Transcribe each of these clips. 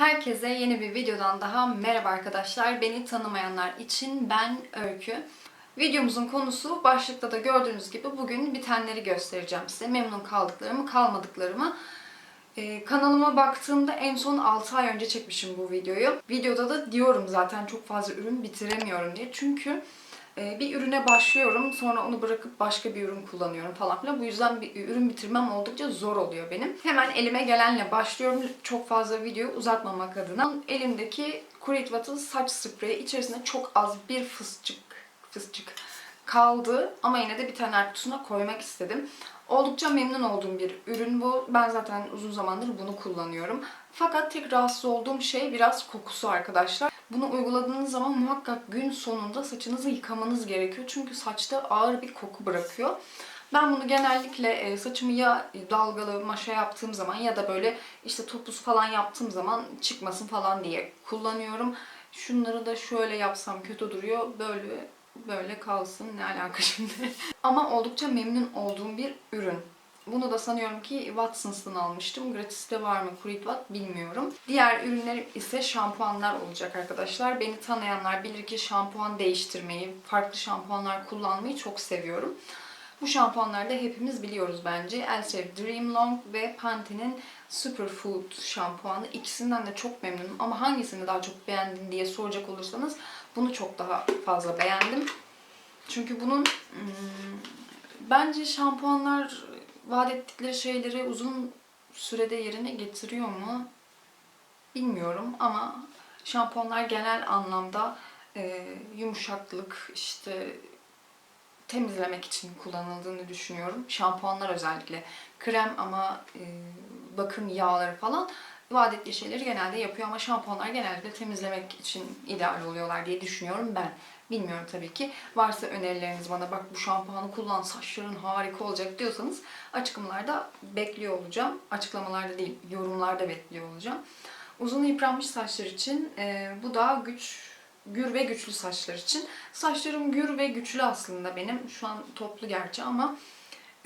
Herkese yeni bir videodan daha merhaba arkadaşlar. Beni tanımayanlar için ben Öykü. Videomuzun konusu başlıkta da gördüğünüz gibi bugün bitenleri göstereceğim size. Memnun kaldıklarımı, kalmadıklarımı. Ee, kanalıma baktığımda en son 6 ay önce çekmişim bu videoyu. Videoda da diyorum zaten çok fazla ürün bitiremiyorum diye. Çünkü bir ürüne başlıyorum sonra onu bırakıp başka bir ürün kullanıyorum falan filan. Bu yüzden bir ürün bitirmem oldukça zor oluyor benim. Hemen elime gelenle başlıyorum. Çok fazla videoyu uzatmamak adına. Elimdeki Watt'ın saç spreyi içerisinde çok az bir fısçık fısçık kaldı ama yine de bir tane kutusuna koymak istedim. Oldukça memnun olduğum bir ürün bu. Ben zaten uzun zamandır bunu kullanıyorum. Fakat tek rahatsız olduğum şey biraz kokusu arkadaşlar. Bunu uyguladığınız zaman muhakkak gün sonunda saçınızı yıkamanız gerekiyor. Çünkü saçta ağır bir koku bırakıyor. Ben bunu genellikle e, saçımı ya dalgalı maşa yaptığım zaman ya da böyle işte topuz falan yaptığım zaman çıkmasın falan diye kullanıyorum. Şunları da şöyle yapsam kötü duruyor. Böyle böyle kalsın ne alaka şimdi. Ama oldukça memnun olduğum bir ürün. Bunu da sanıyorum ki Watsons'tan almıştım. Gratis'te var mı Creed Watt bilmiyorum. Diğer ürünlerim ise şampuanlar olacak arkadaşlar. Beni tanıyanlar bilir ki şampuan değiştirmeyi, farklı şampuanlar kullanmayı çok seviyorum. Bu şampuanları da hepimiz biliyoruz bence. Elseve Dream Long ve Pantene'in Superfood şampuanı. İkisinden de çok memnunum ama hangisini daha çok beğendin diye soracak olursanız bunu çok daha fazla beğendim. Çünkü bunun hmm, bence şampuanlar vaat ettikleri şeyleri uzun sürede yerine getiriyor mu bilmiyorum ama şampuanlar genel anlamda e, yumuşaklık işte temizlemek için kullanıldığını düşünüyorum. Şampuanlar özellikle krem ama e, bakım yağları falan vaat ettiği şeyleri genelde yapıyor ama şampuanlar genelde temizlemek için ideal oluyorlar diye düşünüyorum ben. Bilmiyorum tabii ki. Varsa önerileriniz bana bak bu şampuanı kullan saçların harika olacak diyorsanız açıklamalarda bekliyor olacağım. Açıklamalarda değil yorumlarda bekliyor olacağım. Uzun yıpranmış saçlar için e, bu da güç gür ve güçlü saçlar için. Saçlarım gür ve güçlü aslında benim. Şu an toplu gerçi ama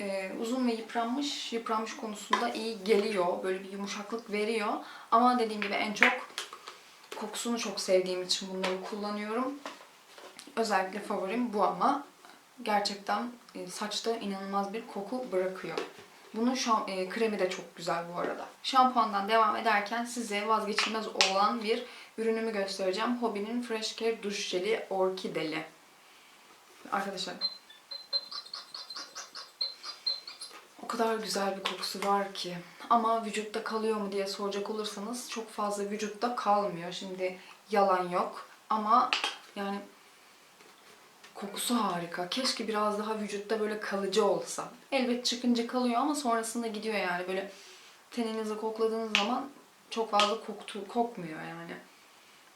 e, uzun ve yıpranmış, yıpranmış konusunda iyi geliyor. Böyle bir yumuşaklık veriyor. Ama dediğim gibi en çok kokusunu çok sevdiğim için bunları kullanıyorum. Özellikle favorim bu ama gerçekten e, saçta inanılmaz bir koku bırakıyor. Bunun şam, e, kremi de çok güzel bu arada. Şampuandan devam ederken size vazgeçilmez olan bir ürünümü göstereceğim. Hobby'nin Fresh Care Duş Jeli Orkideli. Arkadaşlar o kadar güzel bir kokusu var ki. Ama vücutta kalıyor mu diye soracak olursanız çok fazla vücutta kalmıyor. Şimdi yalan yok ama yani kokusu harika. Keşke biraz daha vücutta böyle kalıcı olsa. Elbet çıkınca kalıyor ama sonrasında gidiyor yani. Böyle teninizi kokladığınız zaman çok fazla koktu, kokmuyor yani.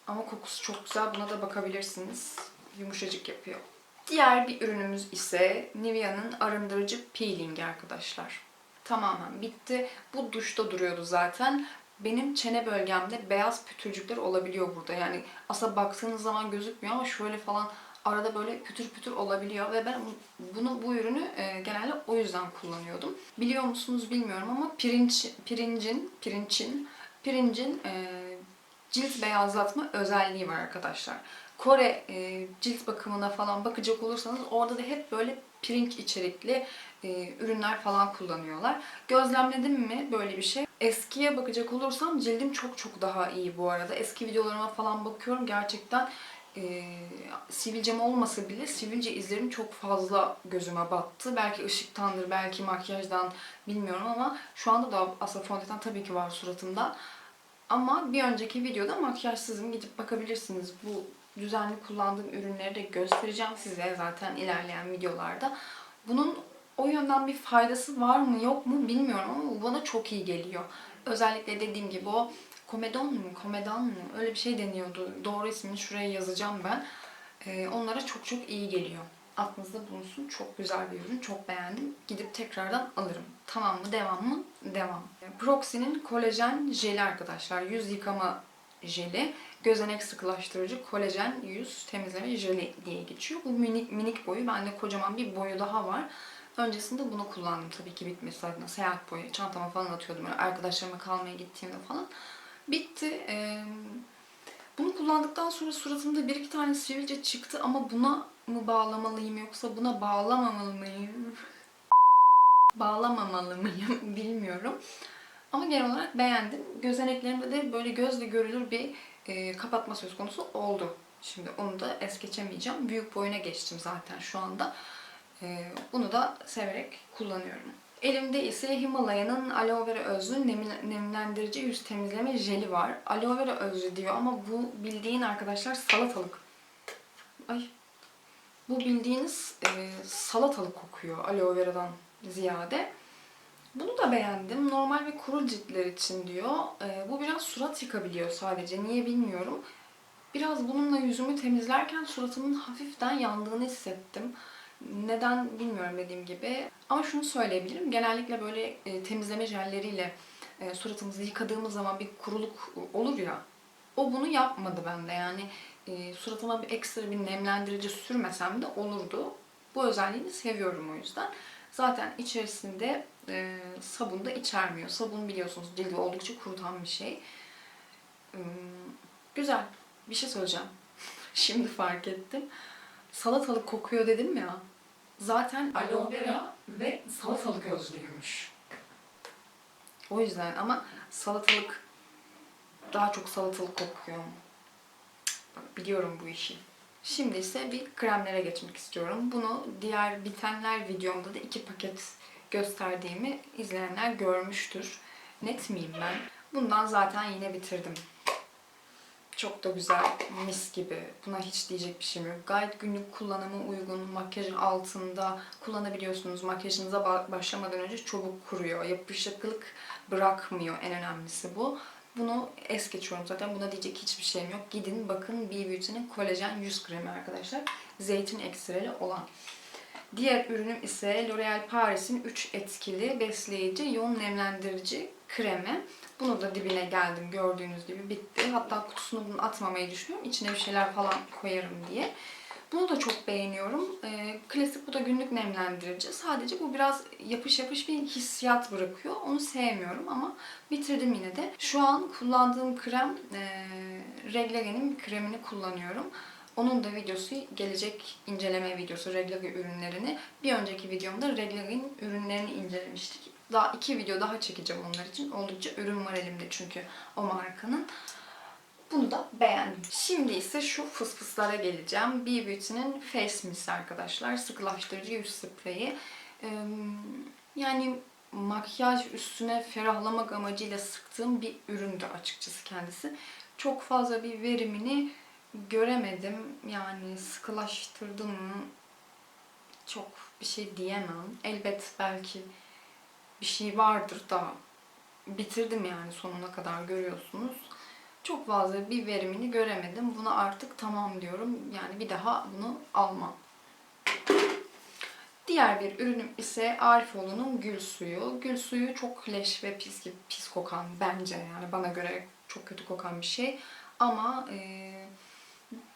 Ama kokusu çok güzel. Buna da bakabilirsiniz. Yumuşacık yapıyor. Diğer bir ürünümüz ise Nivea'nın arındırıcı peeling arkadaşlar. Tamamen bitti. Bu duşta duruyordu zaten. Benim çene bölgemde beyaz pütürcükler olabiliyor burada. Yani aslında baktığınız zaman gözükmüyor ama şöyle falan arada böyle pütür pütür olabiliyor ve ben bunu bu ürünü e, genelde o yüzden kullanıyordum. Biliyor musunuz bilmiyorum ama pirinç pirincin pirinçin pirincin e, cilt beyazlatma özelliği var arkadaşlar. Kore e, cilt bakımına falan bakacak olursanız orada da hep böyle pirinç içerikli e, ürünler falan kullanıyorlar. Gözlemledim mi böyle bir şey? Eskiye bakacak olursam cildim çok çok daha iyi bu arada. Eski videolarıma falan bakıyorum gerçekten e, sivilcem olmasa bile sivilce izlerim çok fazla gözüme battı. Belki ışıktandır, belki makyajdan bilmiyorum ama şu anda da aslında fondöten tabii ki var suratımda. Ama bir önceki videoda makyajsızım. Gidip bakabilirsiniz. Bu düzenli kullandığım ürünleri de göstereceğim size zaten ilerleyen videolarda. Bunun o yönden bir faydası var mı yok mu bilmiyorum ama bana çok iyi geliyor. Özellikle dediğim gibi o komedon mu, komedan mı öyle bir şey deniyordu. Doğru ismini şuraya yazacağım ben. Ee, onlara çok çok iyi geliyor. Aklınızda bulunsun. Çok güzel bir ürün. Çok beğendim. Gidip tekrardan alırım. Tamam mı? Devam mı? Devam. Proxy'nin kolajen jeli arkadaşlar. Yüz yıkama jeli. Gözenek sıkılaştırıcı kolajen yüz temizleme jeli diye geçiyor. Bu minik minik boyu. Bende kocaman bir boyu daha var. Öncesinde bunu kullandım tabii ki bitmesi adına. Seyahat boyu. Çantama falan atıyordum. Arkadaşlarıma kalmaya gittiğimde falan. Bitti. Ee, bunu kullandıktan sonra suratımda bir iki tane sivilce çıktı ama buna mı bağlamalıyım yoksa buna bağlamamalı mıyım? Bağlamamalı mıyım bilmiyorum. Ama genel olarak beğendim. Gözeneklerimde de böyle gözle görülür bir e, kapatma söz konusu oldu. Şimdi onu da es geçemeyeceğim. Büyük boyuna geçtim zaten şu anda. E, bunu da severek kullanıyorum. Elimde ise Himalaya'nın aloe vera özlü nem- nemlendirici yüz temizleme jeli var. Aloe vera özlü diyor ama bu bildiğin arkadaşlar salatalık. Ay. Bu bildiğiniz e, salatalık kokuyor aloe vera'dan ziyade. Bunu da beğendim. Normal ve kuru ciltler için diyor. E, bu biraz surat yıkabiliyor sadece. Niye bilmiyorum. Biraz bununla yüzümü temizlerken suratımın hafiften yandığını hissettim. Neden bilmiyorum dediğim gibi. Ama şunu söyleyebilirim. Genellikle böyle e, temizleme jelleriyle e, suratımızı yıkadığımız zaman bir kuruluk olur ya. O bunu yapmadı bende. Yani e, suratıma bir ekstra bir nemlendirici sürmesem de olurdu. Bu özelliğini seviyorum o yüzden. Zaten içerisinde e, sabun da içermiyor. Sabun biliyorsunuz cildi oldukça kurutan bir şey. Hmm, güzel. Bir şey söyleyeceğim. Şimdi fark ettim. Salatalık kokuyor dedim ya. Zaten aloe vera ve salatalık özlüymüş. O yüzden ama salatalık daha çok salatalık kokuyor. Bak, biliyorum bu işi. Şimdi ise bir kremlere geçmek istiyorum. Bunu diğer bitenler videomda da iki paket gösterdiğimi izleyenler görmüştür. Net miyim ben? Bundan zaten yine bitirdim. Çok da güzel, mis gibi. Buna hiç diyecek bir şeyim yok. Gayet günlük kullanıma uygun, makyajın altında kullanabiliyorsunuz. Makyajınıza ba- başlamadan önce çabuk kuruyor. Yapışıklık bırakmıyor. En önemlisi bu. Bunu es geçiyorum zaten. Buna diyecek hiçbir şeyim yok. Gidin bakın B Beauty'nin kolajen yüz kremi arkadaşlar. Zeytin ekstreli olan. Diğer ürünüm ise L'Oreal Paris'in 3 etkili besleyici yoğun nemlendirici kremi. Bunu da dibine geldim gördüğünüz gibi bitti. Hatta kutusunu bunu atmamayı düşünüyorum. İçine bir şeyler falan koyarım diye. Bunu da çok beğeniyorum. Ee, klasik bu da günlük nemlendirici. Sadece bu biraz yapış yapış bir hissiyat bırakıyor. Onu sevmiyorum ama bitirdim yine de. Şu an kullandığım krem e, Reglage'nin bir kremini kullanıyorum. Onun da videosu gelecek inceleme videosu Reglage ürünlerini. Bir önceki videomda Reglage'in ürünlerini incelemiştik. Daha iki video daha çekeceğim onlar için. Oldukça ürün var elimde çünkü o markanın. Bunu da beğendim. Şimdi ise şu fısfıslara geleceğim. B Beauty'nin Face Mist arkadaşlar. Sıkılaştırıcı yüz spreyi. Ee, yani makyaj üstüne ferahlamak amacıyla sıktığım bir üründü açıkçası kendisi. Çok fazla bir verimini göremedim. Yani sıkılaştırdı mı çok bir şey diyemem. Elbet belki bir şey vardır da bitirdim yani sonuna kadar görüyorsunuz. Çok fazla bir verimini göremedim. Buna artık tamam diyorum. Yani bir daha bunu almam. Diğer bir ürünüm ise Arifoğlu'nun gül suyu. Gül suyu çok leş ve pis pis kokan bence yani bana göre çok kötü kokan bir şey. Ama e,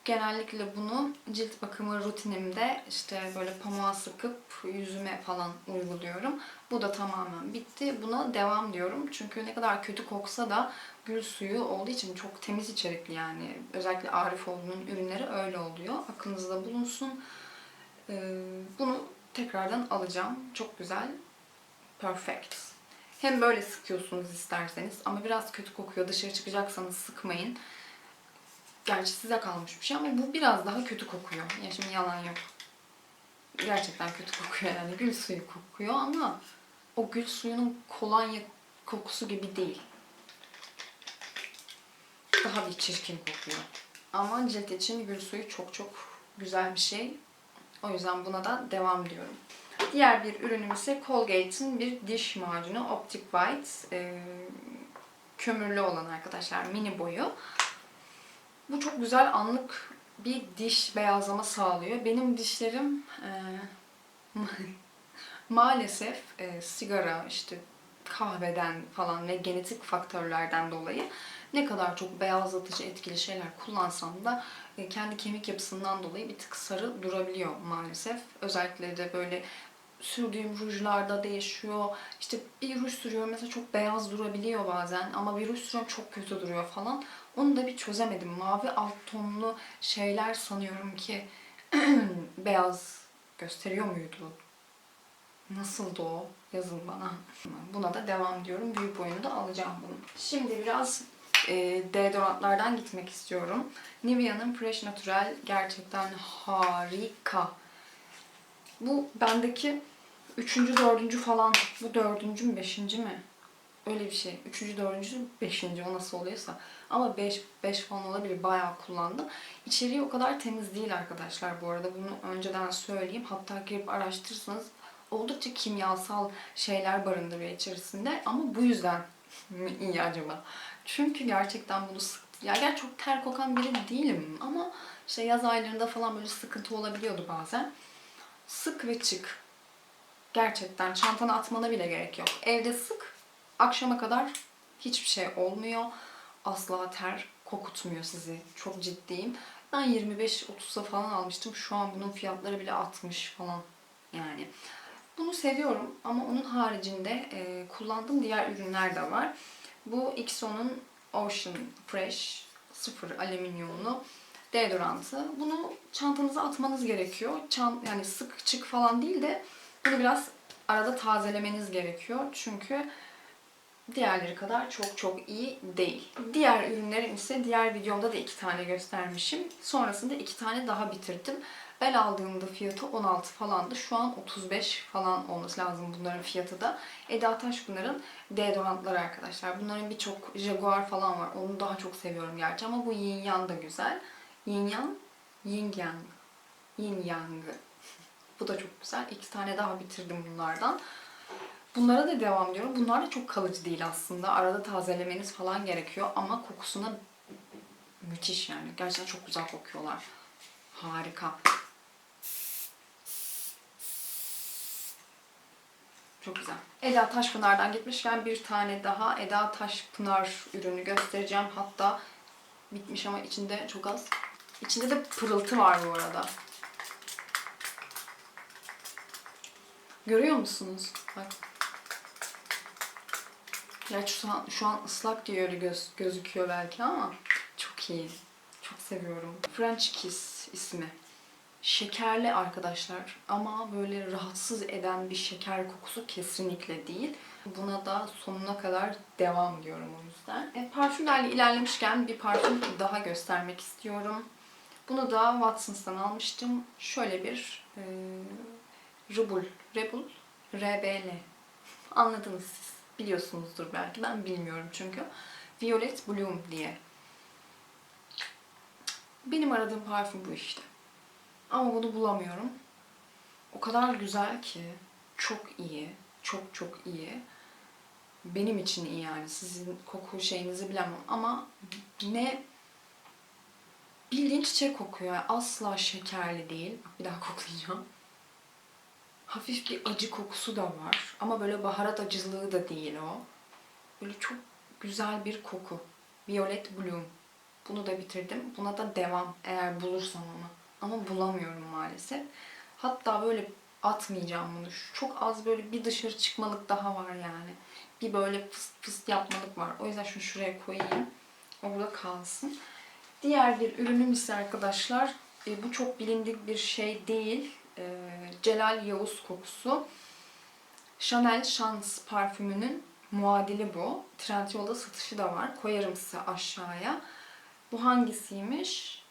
genellikle bunu cilt bakımı rutinimde işte böyle pamuğa sıkıp yüzüme falan uyguluyorum. Bu da tamamen bitti. Buna devam diyorum. Çünkü ne kadar kötü koksa da gül suyu olduğu için çok temiz içerikli yani. Özellikle Arifoğlu'nun ürünleri öyle oluyor. Aklınızda bulunsun. Ee, bunu tekrardan alacağım. Çok güzel. Perfect. Hem böyle sıkıyorsunuz isterseniz ama biraz kötü kokuyor. Dışarı çıkacaksanız sıkmayın. Gerçi size kalmış bir şey ama bu biraz daha kötü kokuyor. Ya şimdi yalan yok. Gerçekten kötü kokuyor yani. Gül suyu kokuyor ama o gül suyunun kolonya kokusu gibi değil. Daha bir çirkin kokuyor. Ama cilt için gül suyu çok çok güzel bir şey. O yüzden buna da devam diyorum. Diğer bir ürünüm ise Colgate'in bir diş macunu Optic White. Ee, kömürlü olan arkadaşlar mini boyu. Bu çok güzel anlık bir diş beyazlama sağlıyor. Benim dişlerim e, maalesef e, sigara, işte kahveden falan ve genetik faktörlerden dolayı ne kadar çok beyazlatıcı etkili şeyler kullansam da e, kendi kemik yapısından dolayı bir tık sarı durabiliyor maalesef. Özellikle de böyle sürdüğüm rujlarda değişiyor. İşte bir ruj sürüyorum mesela çok beyaz durabiliyor bazen ama bir ruj sürüyorum çok kötü duruyor falan. Onu da bir çözemedim. Mavi alt tonlu şeyler sanıyorum ki beyaz gösteriyor muydu? Nasıldı o? Yazın bana. Buna da devam diyorum. Büyük boyunu da alacağım bunu. Şimdi biraz e, deodorantlardan gitmek istiyorum. Nivea'nın Fresh Natural gerçekten harika. Bu bendeki üçüncü, dördüncü falan. Bu dördüncü mü, beşinci mi? Öyle bir şey. Üçüncü, dördüncü, beşinci o nasıl oluyorsa. Ama beş, beş falan olabilir. Bayağı kullandım. İçeriği o kadar temiz değil arkadaşlar bu arada. Bunu önceden söyleyeyim. Hatta girip araştırırsanız oldukça kimyasal şeyler barındırıyor içerisinde. Ama bu yüzden mi iyi acaba? Çünkü gerçekten bunu sık... Ya gerçi çok ter kokan biri değilim ama işte yaz aylarında falan böyle sıkıntı olabiliyordu bazen. Sık ve çık. Gerçekten çantana atmana bile gerek yok. Evde sık, akşama kadar hiçbir şey olmuyor. Asla ter kokutmuyor sizi. Çok ciddiyim. Ben 25-30'a falan almıştım. Şu an bunun fiyatları bile 60 falan. Yani bunu seviyorum ama onun haricinde e, kullandığım diğer ürünler de var. Bu XO'nun Ocean Fresh 0 alüminyumlu deodorantı. Bunu çantanıza atmanız gerekiyor. Çant yani sık çık falan değil de bunu biraz arada tazelemeniz gerekiyor. Çünkü diğerleri kadar çok çok iyi değil. Diğer ürünlerim ise diğer videomda da iki tane göstermişim. Sonrasında iki tane daha bitirdim. El aldığımda fiyatı 16 falandı. Şu an 35 falan olması lazım bunların fiyatı da. Eda Taşpınar'ın deodorantları arkadaşlar. Bunların birçok Jaguar falan var. Onu daha çok seviyorum gerçi ama bu Yin Yang da güzel. Yin Yang, Yin Yang, Yin Yang. Bu da çok güzel. İki tane daha bitirdim bunlardan. Bunlara da devam ediyorum. Bunlar da çok kalıcı değil aslında. Arada tazelemeniz falan gerekiyor ama kokusuna müthiş yani. Gerçekten çok güzel kokuyorlar. Harika. Çok güzel. Eda Taşpınar'dan gitmişken bir tane daha Eda Taşpınar ürünü göstereceğim. Hatta bitmiş ama içinde çok az. İçinde de pırıltı var bu arada. Görüyor musunuz? Bak. Gerçi şu an, şu an ıslak diye öyle göz, gözüküyor belki ama çok iyi. Çok seviyorum. French Kiss ismi. Şekerli arkadaşlar ama böyle rahatsız eden bir şeker kokusu kesinlikle değil. Buna da sonuna kadar devam diyorum o yüzden. E, parfümlerle ilerlemişken bir parfüm daha göstermek istiyorum. Bunu da Watsons'tan almıştım. Şöyle bir e, Rebul, Rebul, RBL. Anladınız siz. Biliyorsunuzdur belki. Ben bilmiyorum çünkü. Violet Bloom diye. Benim aradığım parfüm bu işte. Ama bunu bulamıyorum. O kadar güzel ki. Çok iyi. Çok çok iyi. Benim için iyi yani. Sizin koku şeyinizi bilemem. Ama ne bildiğin çiçek kokuyor. Asla şekerli değil. Bir daha koklayacağım. Hafif bir acı kokusu da var. Ama böyle baharat acılığı da değil o. Böyle çok güzel bir koku. Violet Bloom. Bunu da bitirdim. Buna da devam eğer bulursam onu. Ama bulamıyorum maalesef. Hatta böyle atmayacağım bunu. Çok az böyle bir dışarı çıkmalık daha var yani. Bir böyle fıst fıst yapmalık var. O yüzden şunu şuraya koyayım. O burada kalsın. Diğer bir ürünüm ise arkadaşlar e, bu çok bilindik bir şey değil. E, Celal Yavuz kokusu. Chanel Chance parfümünün muadili bu. Trendyol'da satışı da var. Koyarım size aşağıya. Bu hangisiymiş?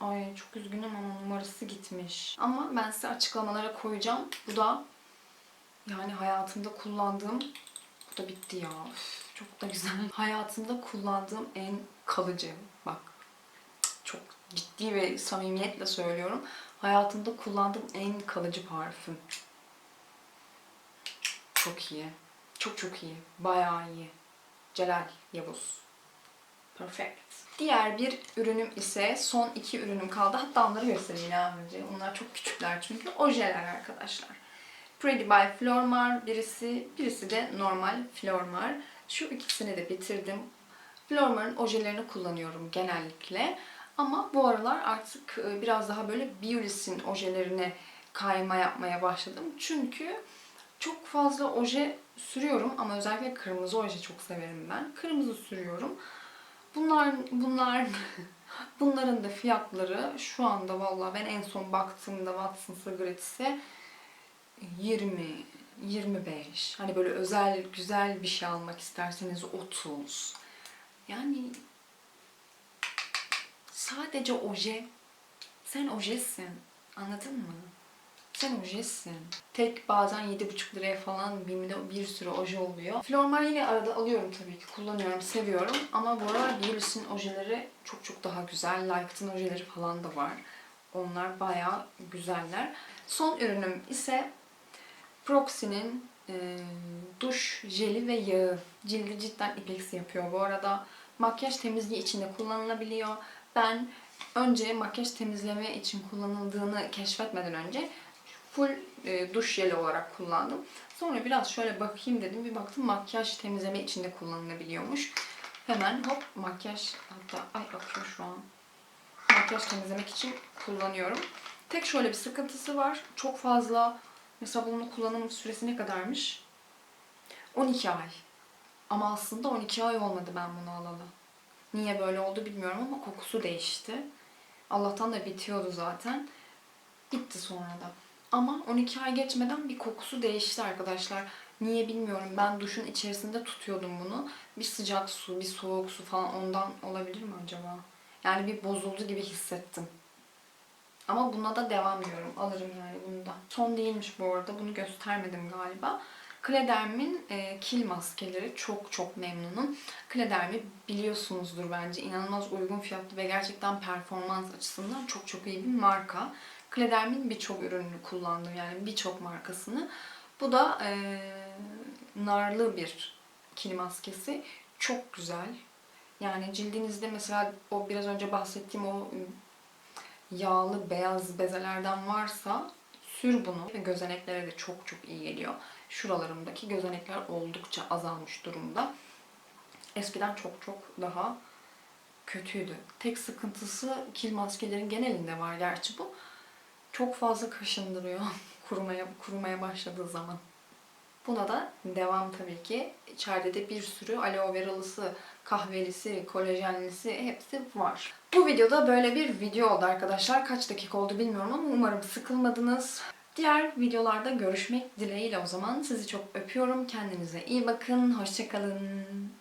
Ay çok üzgünüm ama numarası gitmiş. Ama ben size açıklamalara koyacağım. Bu da yani hayatımda kullandığım bu da bitti ya. Üf, çok da güzel. Hayatımda kullandığım en kalıcı. Bak çok ciddi ve samimiyetle söylüyorum. Hayatımda kullandığım en kalıcı parfüm. Çok iyi. Çok çok iyi. Bayağı iyi. Celal Yavuz. Perfect. Diğer bir ürünüm ise son iki ürünüm kaldı. Hatta onları göstereyim ya önce. Onlar çok küçükler çünkü. Ojeler arkadaşlar. Pretty by Flormar birisi, birisi de normal Flormar. Şu ikisini de bitirdim. Flormar'ın ojelerini kullanıyorum genellikle. Ama bu aralar artık e, biraz daha böyle Beulis'in ojelerine kayma yapmaya başladım. Çünkü çok fazla oje sürüyorum ama özellikle kırmızı oje çok severim ben. Kırmızı sürüyorum. Bunlar bunlar bunların da fiyatları şu anda vallahi ben en son baktığımda Watson's Gratis'e 20 25 hani böyle özel güzel bir şey almak isterseniz 30 yani sadece oje sen ojesin anladın mı? Sen ojesin. Tek bazen 7,5 liraya falan BİM'de bir sürü oje oluyor. Flormar yine arada alıyorum tabii ki. Kullanıyorum, seviyorum. Ama bu aralar Bielis'in ojeleri çok çok daha güzel. Like'ın ojeleri falan da var. Onlar bayağı güzeller. Son ürünüm ise Proxy'nin e, duş jeli ve yağı. Cildi cidden ipeksi yapıyor. Bu arada makyaj temizliği için de kullanılabiliyor. Ben önce makyaj temizleme için kullanıldığını keşfetmeden önce full e, duş jeli olarak kullandım. Sonra biraz şöyle bakayım dedim. Bir baktım makyaj temizleme için de kullanılabiliyormuş. Hemen hop makyaj hatta ay akıyor şu an. Makyaj temizlemek için kullanıyorum. Tek şöyle bir sıkıntısı var. Çok fazla mesela bunun kullanım süresi ne kadarmış? 12 ay. Ama aslında 12 ay olmadı ben bunu alalı. Niye böyle oldu bilmiyorum ama kokusu değişti. Allah'tan da bitiyordu zaten. Bitti sonra da. Ama 12 ay geçmeden bir kokusu değişti arkadaşlar. Niye bilmiyorum. Ben duşun içerisinde tutuyordum bunu. Bir sıcak su, bir soğuk su falan ondan olabilir mi acaba? Yani bir bozuldu gibi hissettim. Ama buna da devam ediyorum. Alırım yani bunu da. Son değilmiş bu arada. Bunu göstermedim galiba. Klederm'in e, kil maskeleri çok çok memnunum. Klederm'i biliyorsunuzdur bence. İnanılmaz uygun fiyatlı ve gerçekten performans açısından çok çok iyi bir marka. Klederm'in birçok ürününü kullandım yani birçok markasını. Bu da e, narlı bir kil maskesi. Çok güzel. Yani cildinizde mesela o biraz önce bahsettiğim o yağlı beyaz bezelerden varsa sür bunu. Ve gözeneklere de çok çok iyi geliyor. Şuralarımdaki gözenekler oldukça azalmış durumda. Eskiden çok çok daha kötüydü. Tek sıkıntısı kil maskelerin genelinde var gerçi bu. Çok fazla kaşındırıyor kurumaya kurumaya başladığı zaman. Buna da devam tabii ki. İçeride de bir sürü aloe veralısı, kahvelisi, kolajenlisi hepsi var. Bu videoda böyle bir video oldu arkadaşlar. Kaç dakika oldu bilmiyorum ama umarım sıkılmadınız. Diğer videolarda görüşmek dileğiyle o zaman. Sizi çok öpüyorum. Kendinize iyi bakın. Hoşçakalın.